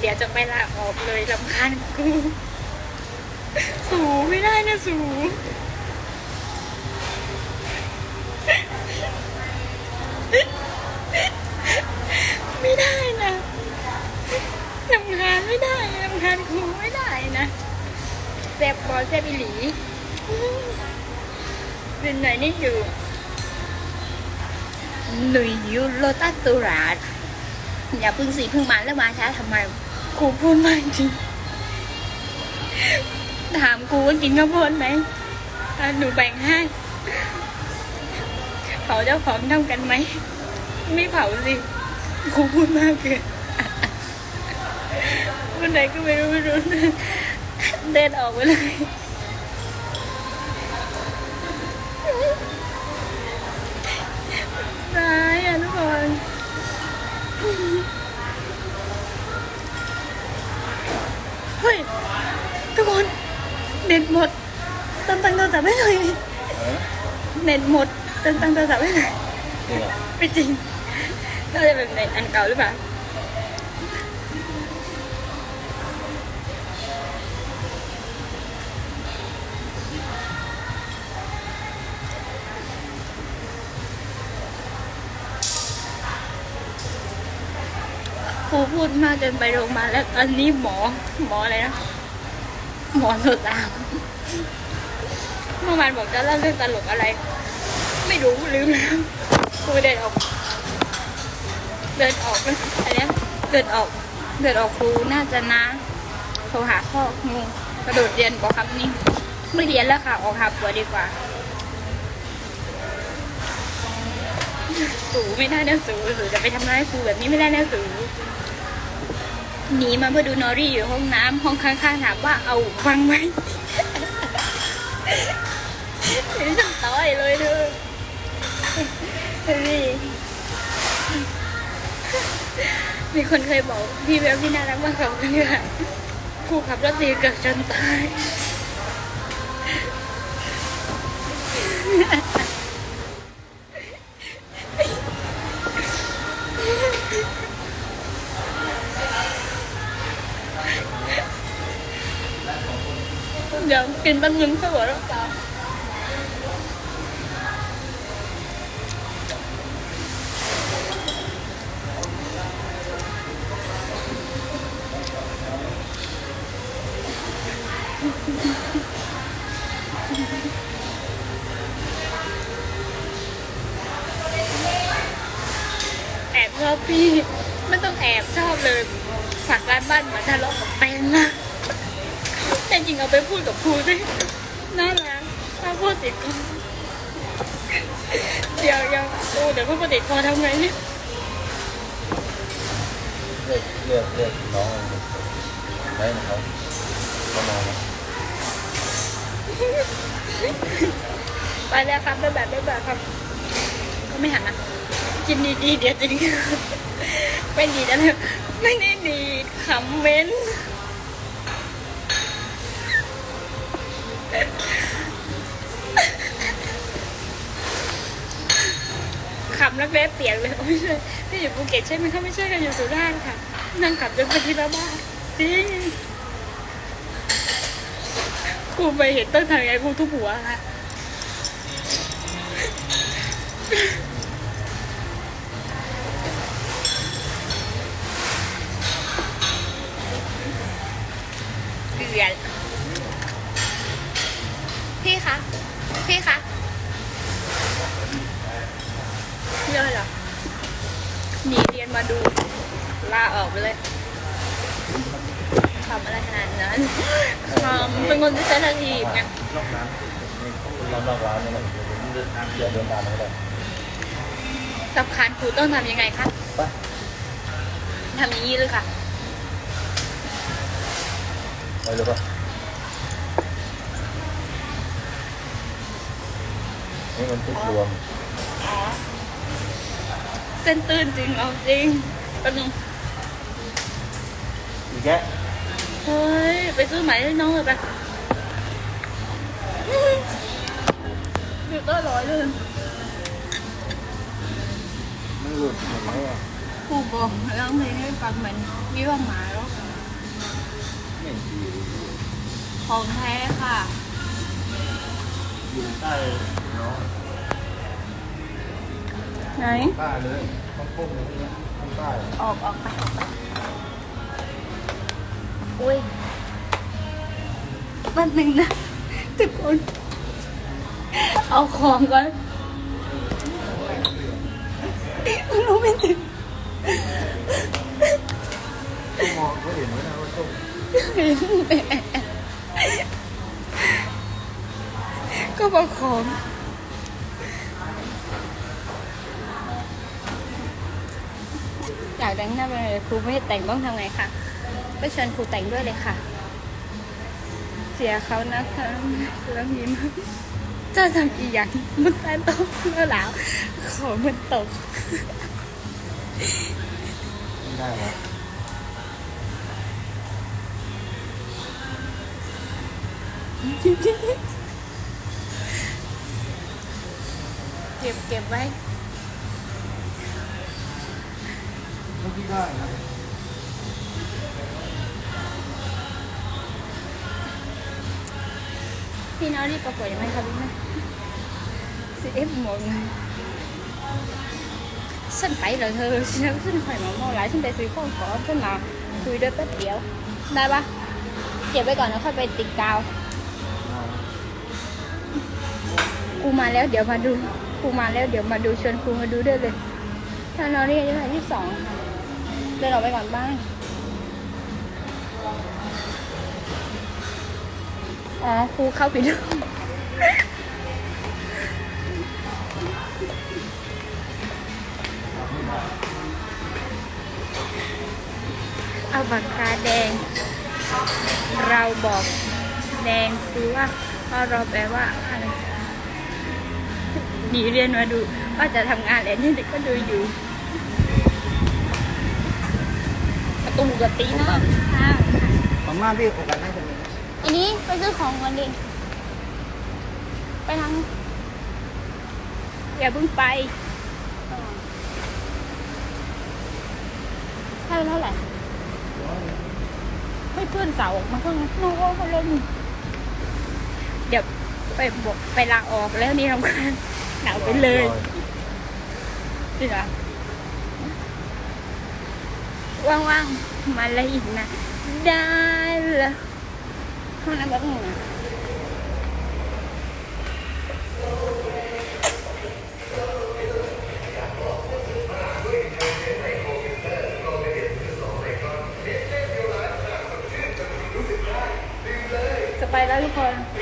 เดี๋ยวจะไปลาออกเลยลำคาญกู สูไม่ได้นะสูไม่ได้นะลำคาญไม่ได้ลำคาญครูไม่ได้นะแซบบอแซบอีหลีเป็นไหนนี่อยู่หนุ่ยยูโรตัสตุราชอย่าพึ่งสีพึ่งมันแล้วมาช้าทำไม ครูพูดมากจริง ถามครูว่ากินข้าวโพดไหมหนูแบ่งให้เผาเจ้าของท่ากันไหม ไม่เผาสิครูพูดมากเกินวันไหนก็ไม่รู้ไม่รู้เดินออกไปเลยร้ายอะทุกคน หมดเติมตังค์โทรศัพท์ให้หน่อยเออเน็ตหมดเติมตังค์โทรศัพท์ให้หน่อยจริงเหรอไม่จริงน่าจะเป็นเน็ตอันเก่าหรือเปล่าครูพูดมากจนไปโรงพยาบาลแล้วตอนนี้หมอหมออะไรนะ หมอนสุดตามเมื่อวานบอกจะเล่าเรื่องตลกอะไร ไม่รู้ลืมแล้วครูเดินออก เดินออกนะอันเนี้เดินออก เดินออกครูน่าจะนะโทรหาพ่องงกระโดดเรียนบอกคำนี้ไม่เรียนแล้วค่ะ ออกหาปัวดีกว่าสูไม่ได้นะสูสูจะไปทำร้ายครูแบบนี้ไม่ได้นะสู หนีมาเพื่อดูนอรี่อยู่ห้องน้ำห้องข้างๆถามว่าเอาฟังไหมนี่ฉันต่อยเลยเธอมีคนเคยบอกพี่แบบที่น่ารักมากเขาเนี่ยครูขับรถตีเกือบจนตาย เดี๋ยวกินแป๊บนึงค่อยหัวเราะต่อแอบชอบพี่ ไม่ต้องแอบชอบเลยฝากร้านบ้านมาทะเลาะกับแฟ ริงเอาไปพูดกับครูดิน่ารักถ้าพูดติดคอเดี๋ยวยังโอ้เดี๋ยวพูดติดคอทำไงเนี่ยเรียกเรียกเรียกน้องได้ไหมเขาเขานอนไหมไปแล้วครับบ๊ายบบ๊ายบายครับ ก็ไม่หันนะกินดีๆเดี๋ยวจะดีไม่ดีนะเนี่ยไม่ได้ดีคำเม้น ขับแล้วแวะเปียกเลยโอ้ยพี่อยู่ภูเก็ตใช่ไหมคะไม่ใช่ค่ะอยู่สุราษฎร์ค่ะ นั่งขับจนไปที่บ้านจริงกูไปเห็นต้นทางไงกูทุบหัวค่ะเกลียดพี่คะ พี่คะ เยอะเหรอหนีเรียนมาดู ลาออกไปเลยทำอะไรขนาดนั้นทำเป็ นคนที่เซนซิทีฟไงรอบร้านนี่อบรอบร้านนี่มันเดียวเดินตามมาก็ได้สำคัญครูต้องทำยังไงคะไปทำอย่างนี้เลยค่ะไปเลยปะนี่มันทุกรวมอ๋อเส้นตื้นจริงเอาจริงแป๊บนึงอีกแกเฮ้ย ไปซื้อไหมให้น้องเลยไป ต้นร้อยเลยมันหลุดหมดไหมอะครูบอกร้องเพลงให้ฟังเหมือนวิวาหมาแล้วห็นดีของแท้ค่ะ อยู่ใต้เน้องไหน ใต้เลยต้องก้มเลยนะข้างใต้ออกออกไปออกไปอุ้ยมันหนึ่งนะทุกคน เอาของก่อนมันรู้ไม่ถึงต้องมองก็เห็นไว้นะว่าต้องก็บอกของอยากแต่งหน้าเป็นอะไรครูไม่ให้แต่งต้องทำไงคะไปเชิญครูแต่งด้วยเลยค่ะ เสียเขานะคะแล้วยิ้ม จะทำอีกอย่างมันใต้โต๊ะแล้วหลาวของมันตก ไม่ได้หรอเก็บเก็บไว้เมื่อกี้ได้นะพี่น้องรีบประกวดยังไงคะพี่แม่ สิเอฟหมดฉันไปแล้วเธอฉันฉันไปมาเมื่อไรฉันไปซื้อของก่อนฉันมาคุยด้วยแป๊บเดียว ได้ปะเก็บไว้ก่อนแล้วค่อยไปติดกาว ครูมาแล้วเดี๋ยวมาดู ครูมาแล้วเดี๋ยวมาดูชิญครูมาดูด้วยเลย ถ้าน้องเรียนอายุที่สองเดินออกไปก่อนบ้างอ๋อครูเข้าผิดห้อ แดง เราบอกแดงคือว่าเพราะเราแปลว่าอะไรหนีเรียนมาดูว่าจะทำงานอะไรนี่เด็กก็ดูอยู่ ประตูกับตีหน้าข้างของมาพี่โอกาสได้คนนี้อันนี้ไปซื้อของกันดิ ไปทางอย่าเพิ่งไปให้เท่าไหร่ ไม่เพื่อนเสาออกมาข้างนอกว่าเขาลมเดี๋ยวไปบอกไปลาออกแล้วนี่ทำงานหนาวไปเลยจริงเหรอว่างๆมาเลยอีกนะ ได้เลยห้องน้ำแบบนี้ นะ